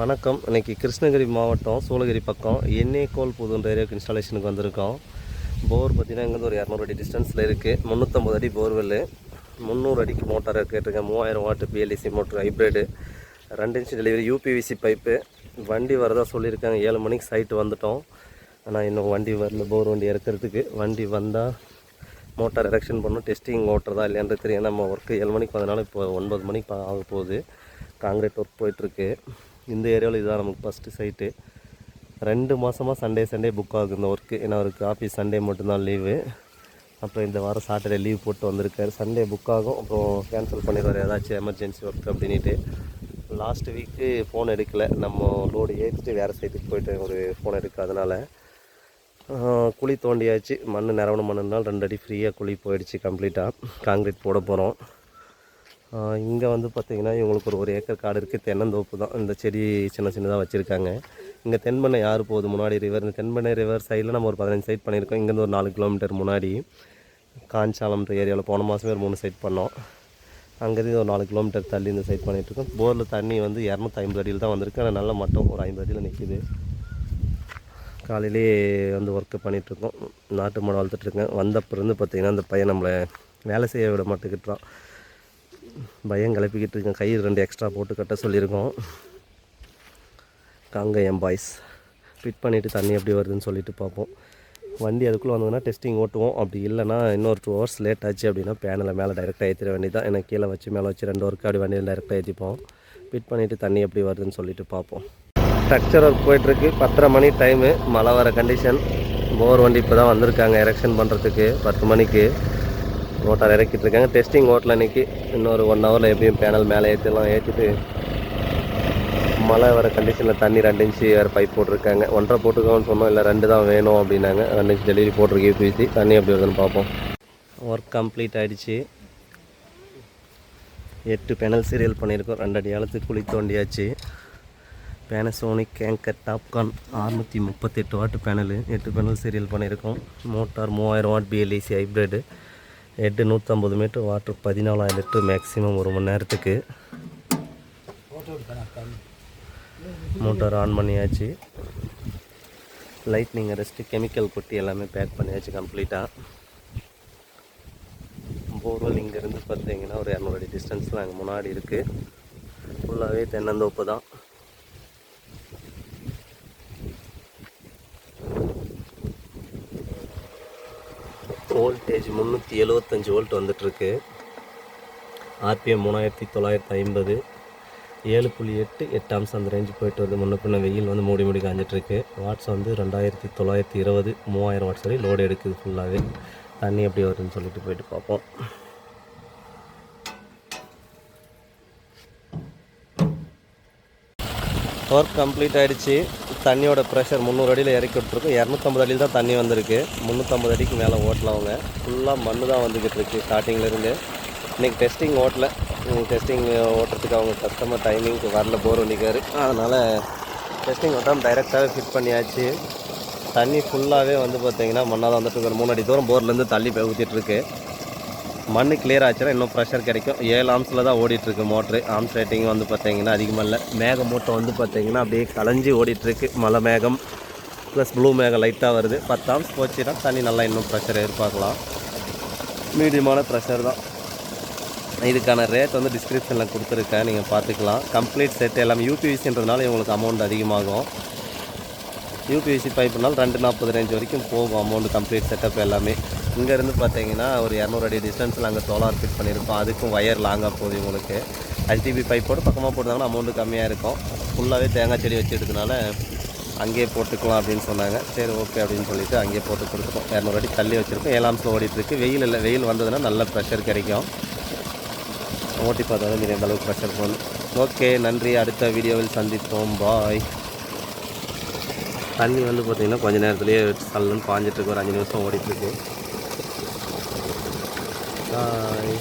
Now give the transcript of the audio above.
வணக்கம். இன்றைக்கி கிருஷ்ணகிரி மாவட்டம் சூளகிரி பக்கம் எண்ணெய் புதுன்ற ஏரியாவுக்கு இன்ஸ்டாலேஷனுக்கு வந்திருக்கோம். போர் பார்த்தீங்கன்னா இங்கேருந்து ஒரு இரநூறு அடி டிஸ்டன்ஸில் இருக்குது முந்நூற்றம்பது அடி போர்வெல்லு. முந்நூறு அடிக்கு மோட்டார் கேட்டிருக்கேன். மூவாயிரம் வாட்டு பிஎல்இசி மோட்டர் ஹைப்ரிடு ரெண்டு இன்ச்சு டெலிவரி யூபிவிசி பைப்பு வண்டி வரதா சொல்லியிருக்காங்க. ஏழு மணிக்கு சைட்டு வந்துட்டோம். ஆனால் இன்னும் வண்டி வரல போர் வண்டி இறக்கிறதுக்கு. வண்டி வந்தால் மோட்டார் எரெக்ஷன் பண்ணணும். டெஸ்டிங் ஓட்டுறதா இல்லையான்றது தெரியும் நம்ம ஒர்க்கு ஏழு மணிக்கு வந்தனால இப்போ ஒன்பது மணிக்கு ஆக போகுது. காங்கிரீட் ஒர்க் போயிட்டுருக்கு. இந்த ஏரியாவில் இதுதான் நமக்கு ஃபஸ்ட்டு சைட்டு ரெண்டு மாதமாக சண்டே சண்டே புக் ஆகுது இந்த ஒர்க்கு ஏன்னா அவருக்கு ஆஃபீஸ் சண்டே மட்டும்தான் லீவு அப்புறம் இந்த வாரம் சாட்டர்டே லீவ் போட்டு வந்திருக்காரு. சண்டே புக் ஆகும். அப்புறம் கேன்சல் பண்ணிடுவார். ஏதாச்சும் எமர்ஜென்சி ஒர்க் அப்படின்ட்டு லாஸ்ட் வீக்கு ஃபோன் எடுக்கலை. நம்ம லோடு ஏற்றிட்டு வேறு சைட்டுக்கு போயிட்டு ஒரு ஃபோன் எடுக்காதனால குழி தோண்டியாச்சு. மண் நிறவன மண்ணுனால் ரெண்டு அடி ஃப்ரீயாக குழி போயிடுச்சு கம்ப்ளீட்டாக காங்கிரீட் போட போகிறோம் இங்கே வந்து பார்த்திங்கன்னா இவங்களுக்கு ஒரு ஒரு ஏக்கர் காடு இருக்குது தென்னந்தோப்பு தான். இந்த செடி சின்ன சின்னதாக வச்சுருக்காங்க. இங்கே தென்பண்ணை யார் போகுது முன்னாடி ரிவர் இந்த தென்பண்ணை ரிவர் சைடில் நம்ம ஒரு பதினஞ்சு சைட் பண்ணியிருக்கோம். இங்கேருந்து ஒரு நாலு கிலோமீட்டர் முன்னாடி காஞ்சாலம்ன்ற ஏரியாவில் போன மாதமே ஒரு மூணு சைட் பண்ணோம். அங்கேருந்து ஒரு நாலு கிலோமீட்டர் தள்ளி இந்த சைட் பண்ணிகிட்ருக்கோம் போரில் தண்ணி வந்து இரநூத்தி ஐம்பது அடியில் தான் வந்திருக்கு. ஆனால் நல்ல மட்டம். ஒரு ஐம்பது அடியில் நிற்கிது காலையிலே வந்து ஒர்க்கு பண்ணிகிட்ருக்கோம் நாட்டு மாடு வளர்த்துட்ருக்கேன் வந்தப்பிறந்து பார்த்திங்கன்னா அந்த பையன் நம்மளை வேலை செய்ய விட மாட்டேங்கிட்டான் பயம் கிளப்பிக்கிட்டு இருக்கேன். கை ரெண்டு எக்ஸ்ட்ரா போட்டு கட்ட சொல்லியிருக்கோம். காங்கயம் பாய்ஸ் ஃபிட் பண்ணிவிட்டு தண்ணி எப்படி வருதுன்னு சொல்லிட்டு பார்ப்போம். வண்டி அதுக்குள்ளே வந்ததுன்னா டெஸ்டிங் ஓட்டுவோம். அப்படி இல்லைன்னா இன்னொரு டூ ஹவர்ஸ் லேட் ஆச்சு அப்படின்னா பேனலை மேலே டைரெக்டாக ஏற்றிட வேண்டியதான் எனக்கு கீழே வச்சு மேலே வச்சு ரெண்டு ஒர்க்கு அப்படி வண்டியில் டைரெக்டாக ஏற்றிப்போம் ஃபிட் பண்ணிவிட்டு தண்ணி எப்படி வருதுன்னு சொல்லிட்டு பார்ப்போம். ஸ்ட்ரக்சர் ஒர்க் போயிட்டுருக்கு. பத்தரை மணி டைமு மழை வர கண்டிஷன் போர் வண்டி இப்போ தான் வந்திருக்காங்க. எரெக்ஷன் பண்ணுறதுக்கு பத்து மணிக்கு. மோட்டார் இறக்கிட்டு இருக்காங்க. டெஸ்டிங் ஓட்டில் இன்னைக்கு. இன்னொரு ஒன் ஹவரில் எப்படியும் பேனல் மேலே ஏற்றிடலாம் ஏற்றிட்டு மழை வர கண்டிஷனில் தண்ணி ரெண்டு இன்ச்சு வேறு பைப் போட்டிருக்காங்க. ஒன்றரை போட்டுக்கோன்னு சொன்னோம். இல்லை ரெண்டு தான் வேணும் அப்படின்னாங்க. ரெண்டு இன்ச்சு டெலிவரி போட்டிருக்கு யூபிசி தண்ணி எப்படி வருதுன்னு பார்ப்போம். ஒர்க் கம்ப்ளீட் ஆகிடுச்சு எட்டு பேனல் சீரியல் பண்ணியிருக்கோம். ரெண்டடி அடி ஆழத்துக்கு குழி தோண்டியாச்சு பேனசோனிக் கேங்கர் டாப்கான் அறுநூற்றி முப்பத்தெட்டு வாட்டு பேனலு எட்டு பேனல் சீரியல் பண்ணியிருக்கோம். மோட்டார் மூவாயிரம் வாட் பிஎல்இசி ஹைப்ரிடு ஹெட்டு நூற்றம்பது மீட்ரு வாட்ரு பதினாலாயிரம் லிட்டர் மேக்ஸிமம் ஒரு மணி நேரத்துக்கு. மோட்டார் ஆன் பண்ணியாச்சு. லைட்னிங் ரெஸ்ட்டு கெமிக்கல் கொட்டி எல்லாமே பேக் பண்ணியாச்சு கம்ப்ளீட்டாக போர்வெல் இங்கேருந்து பார்த்தீங்கன்னா ஒரு இரநூறு அடி டிஸ்டன்ஸில் அங்கே முன்னாடி இருக்குது ஃபுல்லாகவே தென்னந்தோப்பு தான். வோல்டேஜ் முந்நூற்றி எழுவத்தஞ்சு வோல்ட் வந்துட்டுருக்கு. ஆர்பிஎம் மூணாயிரத்தி தொள்ளாயிரத்தி ஐம்பது. ஏழு புள்ளி எட்டு எட்டு அம்சம் அந்த ரேஞ்சு போயிட்டு வருது. முன்ன பின்ன வெயில் வந்து மூடி மூடி காஞ்சிட்ருக்கு வாட்ஸ் வந்து ரெண்டாயிரத்தி தொள்ளாயிரத்தி இருபது மூவாயிரம் வாட்ஸ் வரை லோடு எடுக்குது ஃபுல்லாகவே தண்ணி எப்படி வருதுன்னு சொல்லிட்டு போயிட்டு பார்ப்போம். ஒர்க் கம்ப்ளீட் ஆகிடுச்சு தண்ணியோட ப்ரெஷர் முந்நூறு அடியில் இறக்கி விட்ருக்கோம் இரநூத்தம்பது அடியில் தான் தண்ணி வந்திருக்கு. முந்நூற்றம்பது அடிக்கு மேலே ஓட்டல அவங்க. ஃபுல்லாக மண்ணு தான் வந்துக்கிட்டு இருக்கு ஸ்டார்டிங்லேருந்து இன்றைக்கி டெஸ்டிங் ஓட்டல. டெஸ்டிங் ஓட்டுறதுக்கு அவங்க கஸ்டமர் டைமிங்க்கு வரல போர் வண்டிக்காரு அதனால் டெஸ்டிங் ஓட்டாமல் டைரெக்டாகவே ஃபிட் பண்ணியாச்சு. தண்ணி ஃபுல்லாகவே வந்து பார்த்திங்கன்னா மண்ணாக தான் வந்துட்டு ஒரு மூணு அடி தூரம் போர்லேருந்து தள்ளி ஊற்றிட்டுருக்கு மண் கிளியர் ஆச்சுன்னா இன்னும் ப்ரெஷர் கிடைக்கும். ஏழு ஆம்ஸில் தான் ஓடிட்டுருக்கு மோட்ரு ஆம்ஸ் ரேட்டிங் வந்து பார்த்தீங்கன்னா அதிகமாக இல்லை. மேக மூட்டை வந்து பார்த்தீங்கன்னா அப்படியே கலைஞ்சி ஓடிட்டுருக்கு. மலை மேகம் ப்ளஸ் ப்ளூ மேகம் லைட்டாக வருது. பத்து ஆம்ஸ் போச்சுன்னா தண்ணி நல்லா இன்னும் ப்ரெஷர் எதிர்பார்க்கலாம். மீடியமான ப்ரெஷர் தான். இதுக்கான ரேட் வந்து டிஸ்கிரிப்ஷனில் கொடுத்துருக்கேன். நீங்கள் பார்த்துக்கலாம். கம்ப்ளீட் செட் எல்லாமே யூபிவிசின்றதுனால இவங்களுக்கு அமௌண்ட் அதிகமாகும். யூபிவிசி பைப்புனால் ரெண்டு நாற்பது ரேஞ்ச் வரைக்கும் போகும். அமௌண்ட் கம்ப்ளீட் செட்டப் எல்லாமே. இங்கேருந்து பார்த்தீங்கன்னா ஒரு இரநூறு அடி டிஸ்டன்ஸில் அங்கே சோலார் ஃபிட் பண்ணியிருக்கோம். அதுக்கும் ஒயர் லாங்காக போகுது உங்களுக்கு ஹெச்டிபி பைப்போடு பக்கமாக போட்டாங்கன்னா அமௌண்ட்டு கம்மியாக இருக்கும். ஃபுல்லாகவே தேங்காய் செடி வச்சுருக்கனால அங்கேயே போட்டுக்கலாம் அப்படின்னு சொன்னாங்க. சரி ஓகே அப்படின்னு சொல்லிவிட்டு அங்கேயே போட்டு கொடுத்துருக்கோம் இரநூறு அடி தள்ளி வச்சுருக்கோம். ஏழாம்ஸில் ஓடிட்டுருக்கு வெயில் இல்லை வெயில் வந்ததுன்னா நல்ல ப்ரெஷர் கிடைக்கும். ஓட்டி பார்த்தா தான் மீறிய அளவுக்கு ப்ரெஷர் போகணும் ஓகே நன்றி. அடுத்த வீடியோவில் சந்திப்போம். பாய் தண்ணி வந்து பார்த்திங்கன்னா கொஞ்ச நேரத்துலேயே சல்லுன்னு பாஞ்சிட்ருக்கு ஒரு அஞ்சு நிமிஷம் ஓடிட்டுருக்கு பாய்